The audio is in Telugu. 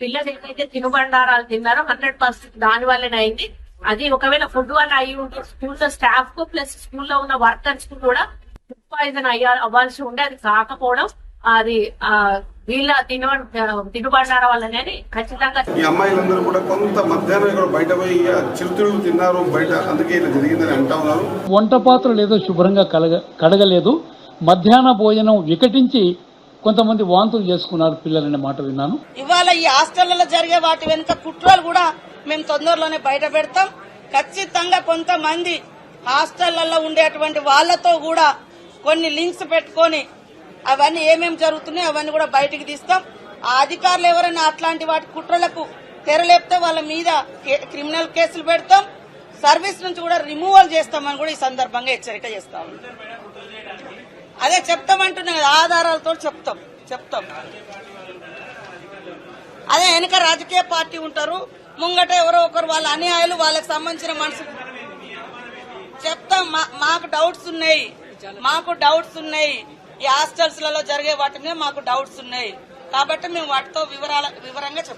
పిల్లలు ఏదైతే తినుబండారాలు తిన్నారో హండ్రెడ్ పర్సెంట్ దాని వల్లనే అయింది. అది ఒకవేళ ఫుడ్ వల్ల అయి ఉంటే స్కూల్లో స్టాఫ్కు ప్లస్ స్కూల్లో ఉన్న వర్కర్స్కు కూడా ఫుడ్ పాయిజన్ అయ్యా అవ్వాల్సి ఉండే అది కాకపోవడం అది ఆ, వీళ్ళ తిను తినుబండారం వల్లనే అని ఖచ్చితంగా ఈ అమ్మాయిలందరూ కూడా కొంత మధ్యాహ్నం కూడా బయట పోయి చిరుతిళ్ళు తిన్నారు. బయట అందుకే ఇలా జరిగిందని అంటా ఉన్నారు. వంట పాత్రలు ఏదో శుభ్రంగా కలగ కడగలేదు. మధ్యాహ్న భోజనం వికటించి కొంతమంది వాంతులు చేసుకున్నారు పిల్లలనే మాట విన్నాను. ఇవాళ ఈ హాస్టళ్ళలో జరిగే వాటి వెనుక కుట్రలు కూడా మేము తొందరలోనే బయట పెడతాం. ఖచ్చితంగా కొంతమంది హాస్టళ్ళలో ఉండేటువంటి వాళ్ళతో కూడా కొన్ని లింక్స్ పెట్టుకొని అవన్నీ ఏమేమి జరుగుతున్నాయి అవన్నీ కూడా బయటికి తీస్తాం. ఆ అధికారులు ఎవరైనా అట్లాంటి వాటి కుట్రలకు తెరలేపితే వాళ్ళ మీద కే- క్రిమినల్ కేసులు పెడతాం. సర్వీస్ నుంచి కూడా రిమూవల్ చేస్తామని కూడా ఈ సందర్భంగా హెచ్చరిక చేస్తాం అదే చెప్తామంటున్నా కదా ఆధారాలతో చెప్తాం చెప్తాం. అదే వెనక రాజకీయ పార్టీ ఉంటారు ముంగట ఎవరో ఒకరు వాళ్ళ అన్యాయాలు వాళ్ళకి సంబంధించిన మనసు చెప్తాం మా- మాకు డౌట్స్ ఉన్నాయి. మాకు డౌట్స్ ఉన్నాయి. ఈ హాస్టల్స్లలో జరిగే వాటి మీద మాకు డౌట్స్ ఉన్నాయి. కాబట్టి మేము వాటితో వివరాల వివరంగా చెప్తాం.